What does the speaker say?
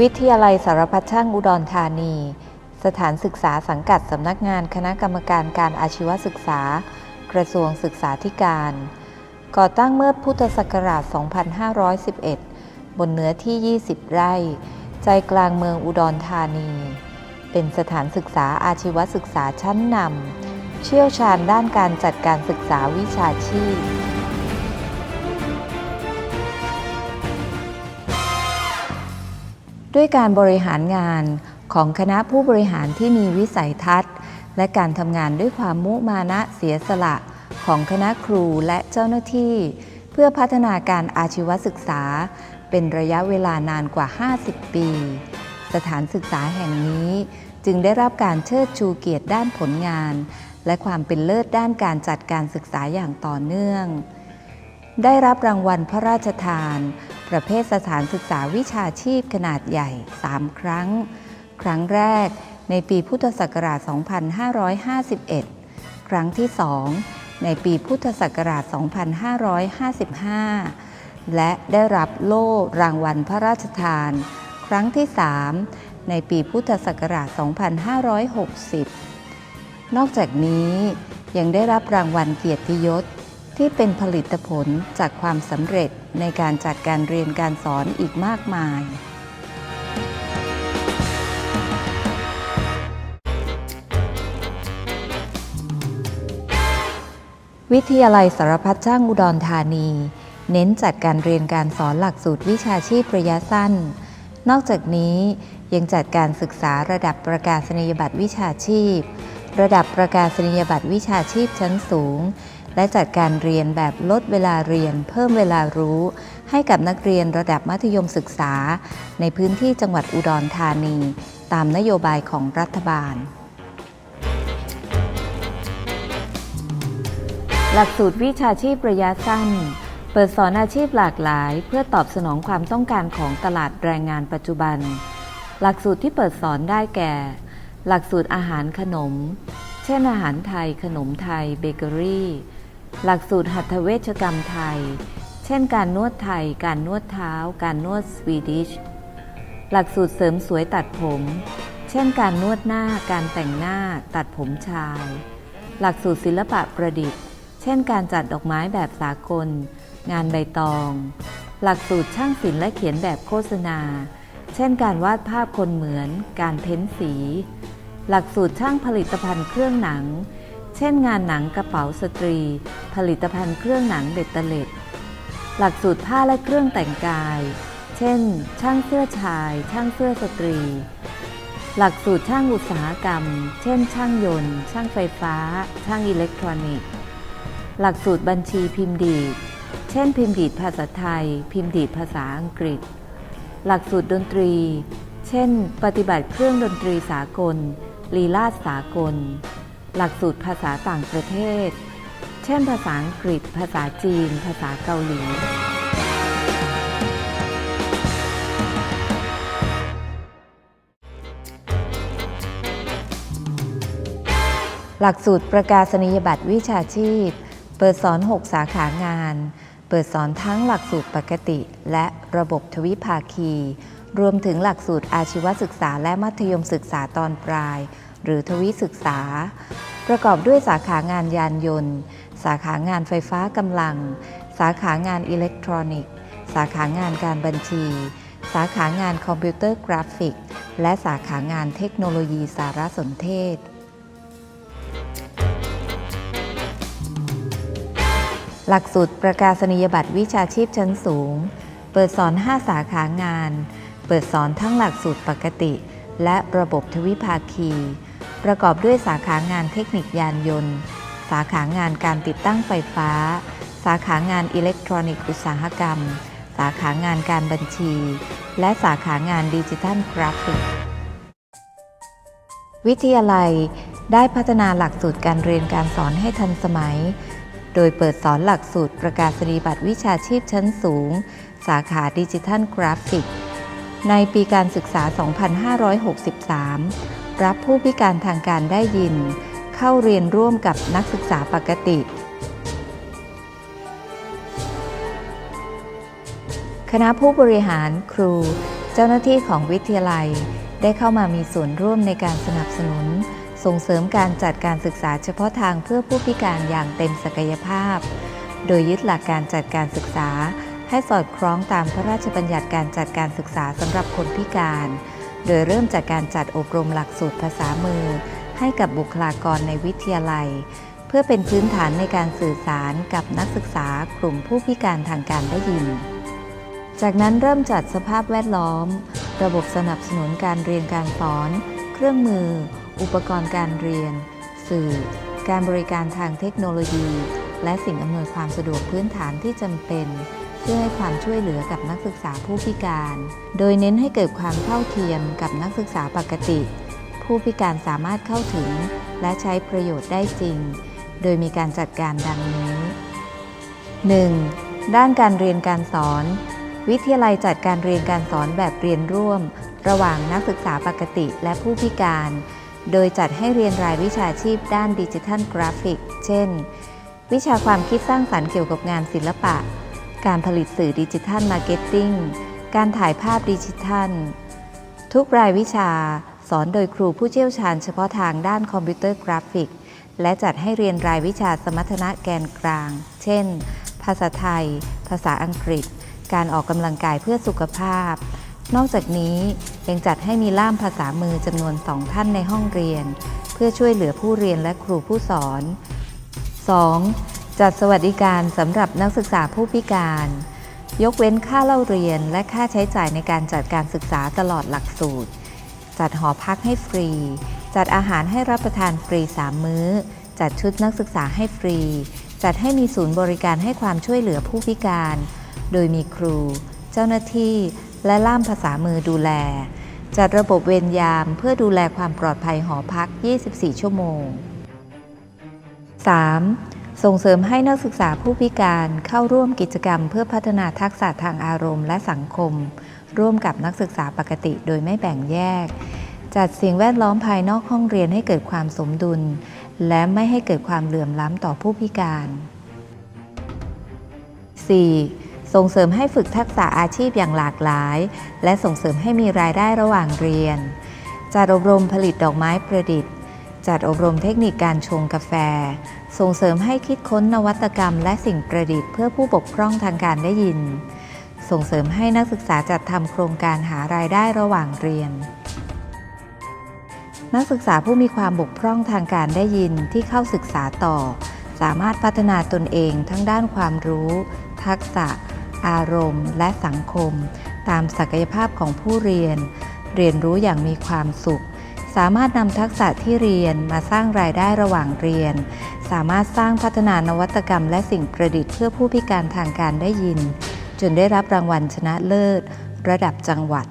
วิทยาลัยสารพัดช่างอุดรธานี สถานศึกษาสังกัดสำนักงานคณะกรรมการการอาชีวศึกษา กระทรวงศึกษาธิการ ก่อตั้งเมื่อพุทธศักราช 2511 บนเนื้อที่ 20 ไร่ ใจกลางเมืองอุดรธานี เป็นสถานศึกษาอาชีวศึกษาชั้นนำเชี่ยวชาญด้านการจัดการศึกษาวิชาชีพ ด้วยการบริหารงานของคณะผู้บริหารที่มีวิสัยทัศน์ และการทำงานด้วยความมุมานะเสียสละของคณะครูและเจ้าหน้าที่ เพื่อพัฒนาการอาชีวศึกษา เป็นระยะเวลานานกว่า 50 ปี สถานศึกษาแห่งนี้จึงได้รับการเชิดชูเกียรติด้านผลงาน และความเป็นเลิศด้านการจัดการศึกษาอย่างต่อเนื่อง ได้รับรางวัลพระราชทาน ประเภทสถานศึกษาวิชาชีพขนาดใหญ่ 3 ครั้ง ครั้งแรกในปีพุทธศักราช 2551 ครั้งที่ 2 ในปีพุทธศักราช 2555 และได้รับโล่รางวัลพระราชทาน ครั้งที่ 3 ในปีพุทธศักราช 2560 นอกจากนี้ยังได้รับรางวัลเกียรติยศ ที่เป็นผลิตผลจากความสำเร็จในการจัดการเรียนการสอนอีกมากมาย วิทยาลัยสารพัดช่างอุดรธานี เน้นจัดการเรียนการสอนหลักสูตรวิชาชีพระยะสั้น นอกจากนี้ยังจัดการศึกษาระดับประกาศนียบัตรวิชาชีพ ระดับประกาศนียบัตรวิชาชีพชั้นสูง และจัดการเรียนแบบลดเวลาเรียน เพิ่มเวลารู้ ให้กับนักเรียนระดับมัธยมศึกษา ในพื้นที่จังหวัดอุดรธานี ตามนโยบายของรัฐบาล หลักสูตรวิชาชีพระยะสั้น เปิดสอนอาชีพหลากหลาย เพื่อตอบสนองความต้องการของตลาดแรงงานปัจจุบัน หลักสูตรที่เปิดสอนได้แก่ หลักสูตรอาหารขนม เช่นอาหารไทย ขนมไทย เบเกอรี่ หลักสูตรหัตถเวชกรรมไทย เช่นการนวดไทย การนวดเท้า การนวดสวีดิช หลักสูตรเสริมสวยตัดผม เช่นการนวดหน้า การแต่งหน้า ตัดผมชาย หลักสูตรศิลปะประดิษฐ์ เช่นการจัดดอกไม้แบบสากล งานใบตอง หลักสูตรช่างศิลป์และเขียนแบบโฆษณา เช่นการวาดภาพคนเหมือน การเพ้นสี หลักสูตรช่างผลิตภัณฑ์เครื่องหนัง เช่นงานหนังกระเป๋าสตรี ผลิตภัณฑ์เครื่องหนังเบ็ดเตล็ด หลักสูตรผ้าและเครื่องแต่งกาย เช่น ช่างเสื้อชาย ช่างเสื้อสตรี หลักสูตรช่างอุตสาหกรรม เช่น ช่างยนต์ ช่างไฟฟ้า ช่างอิเล็กทรอนิกส์ หลักสูตรบัญชีพิมพ์ดีด เช่น พิมพ์ดีดภาษาไทย พิมพ์ดีดภาษาอังกฤษ หลักสูตรดนตรี เช่น ปฏิบัติเครื่องดนตรีสากลลีลาศสากล หลักสูตรภาษาต่างประเทศ เช่นภาษาอังกฤษ ภาษาจีน ภาษาเกาหลี หลักสูตรประกาศนียบัตรวิชาชีพ เปิดสอน 6 สาขางาน เปิดสอนทั้งหลักสูตรปกติ และระบบทวิภาคี รวมถึงหลักสูตรอาชีวศึกษาและมัธยมศึกษาตอนปลาย หรือทวิศึกษา ประกอบด้วยสาขางานยานยนต์ สาขางานไฟฟ้ากำลัง สาขางานอิเล็กทรอนิกส์ สาขางานการบัญชี สาขางานคอมพิวเตอร์กราฟิก และสาขางานเทคโนโลยีสารสนเทศหลักสูตรประกาศนียบัตรวิชาชีพชั้นสูง เปิดสอน 5 สาขางาน เปิดสอนทั้งหลักสูตรปกติ และระบบทวิภาคี ประกอบด้วยสาขางานเทคนิคยานยนต์ สาขางานการติดตั้งไฟฟ้า สาขางานอิเล็กทรอนิกส์อุตสาหกรรม สาขางานการบัญชี และสาขางานดิจิทัลกราฟิก วิทยาลัยได้พัฒนาหลักสูตรการเรียนการสอนให้ทันสมัย โดยเปิดสอนหลักสูตรประกาศนียบัตรวิชาชีพชั้นสูง สาขาดิจิทัลกราฟิก ในปีการศึกษา 2563 รับผู้พิการทางการได้ยิน เข้าเรียนร่วมกับนักศึกษาปกติ คณะผู้บริหารครู เจ้าหน้าที่ของวิทยาลัย ได้เข้ามามีส่วนร่วมในการสนับสนุน ส่งเสริมการจัดการศึกษาเฉพาะทางเพื่อผู้พิการอย่างเต็มศักยภาพ โดยยึดหลักการจัดการศึกษาให้สอดคล้องตามพระราชบัญญัติการจัดการศึกษาสำหรับคนพิการ โดยเริ่มจากการจัดอบรมหลักสูตรภาษามือ ให้กับบุคลากรในวิทยาลัย เพื่อเป็นพื้นฐานในการสื่อสารกับนักศึกษากลุ่มผู้พิการทางการได้ยิน จากนั้นเริ่มจัดสภาพแวดล้อม ระบบสนับสนุนการเรียนการสอน เครื่องมือ อุปกรณ์การเรียน สื่อ การบริการทางเทคโนโลยี และสิ่งอำนวยความสะดวกพื้นฐานที่จำเป็นเพื่อให้ความช่วยเหลือกับนักศึกษาผู้พิการ โดยเน้นให้เกิดความเท่าเทียมกับนักศึกษาปกติ ผู้พิการสามารถเข้าถึง และใช้ประโยชน์ได้จริง โดยมีการจัดการดังนี้ 1. ด้านการเรียนการสอน วิทยาลัยจัดการเรียนการสอนแบบเรียนร่วม ระหว่างนักศึกษาปกติและผู้พิการ โดยจัดให้เรียนรายวิชาชีพด้านดิจิทัลกราฟิก เช่น วิชาความคิดสร้างสรรค์เกี่ยวกับงานศิลปะ การผลิตสื่อดิจิทัลมาร์เก็ตติ้ง การถ่ายภาพดิจิทัล ทุกรายวิชา สอนโดยครูผู้เชี่ยวชาญเฉพาะทางด้านคอมพิวเตอร์กราฟิก และจัดให้เรียนรายวิชาสมรรถนะแกนกลาง เช่น ภาษาไทย ภาษาอังกฤษ การออกกำลังกายเพื่อสุขภาพ นอกจากนี้ยังจัดให้มีล่ามภาษามือจำนวนสองท่านในห้องเรียน เพื่อช่วยเหลือผู้เรียนและครูผู้สอน 2. จัดสวัสดิการสำหรับนักศึกษาผู้พิการ ยกเว้นค่าเล่าเรียนและค่าใช้จ่ายในการจัดการศึกษาตลอดหลักสูตร จัดหอพักให้ฟรี จัดอาหารให้รับประทานฟรี 3 มื้อ จัดชุดนักศึกษาให้ฟรี จัดให้มีศูนย์บริการให้ความช่วยเหลือผู้พิการ โดยมีครู เจ้าหน้าที่และล่ามภาษามือดูแล จัดระบบเวรยามเพื่อดูแลความปลอดภัยหอพัก 24 ชั่วโมง 3. ส่งเสริมให้นักศึกษาผู้พิการเข้าร่วมกิจกรรมเพื่อพัฒนาทักษะทางอารมณ์และสังคม ร่วมกับนักศึกษาปกติโดยไม่แบ่งแยก จัดสิ่งแวดล้อมภายนอกห้องเรียนให้เกิดความสมดุล และไม่ให้เกิดความเหลื่อมล้ำต่อผู้พิการ 4. ส่งเสริมให้ฝึกทักษะอาชีพอย่างหลากหลาย และส่งเสริมให้มีรายได้ระหว่างเรียน จัดอบรมผลิตดอกไม้ประดิษฐ์ จัดอบรมเทคนิคการชงกาแฟ ส่งเสริมให้คิดค้นนวัตกรรมและสิ่งประดิษฐ์เพื่อผู้บกพร่องทางการได้ยิน ส่งเสริมให้นักศึกษาจัดทำโครงการหารายได้ระหว่างเรียน นักศึกษาผู้มีความบกพร่องทางการได้ยินที่เข้าศึกษาต่อ สามารถพัฒนาตนเองทั้งด้านความรู้ ทักษะ อารมณ์ และสังคม ตามศักยภาพของผู้เรียน เรียนรู้อย่างมีความสุข สามารถนำทักษะที่เรียนมาสร้างรายได้ระหว่างเรียน สามารถสร้างพัฒนานวัตกรรม และสิ่งประดิษฐ์เพื่อผู้พิการทางการได้ยิน จนได้รับรางวัลชนะเลิศ ระดับจังหวัด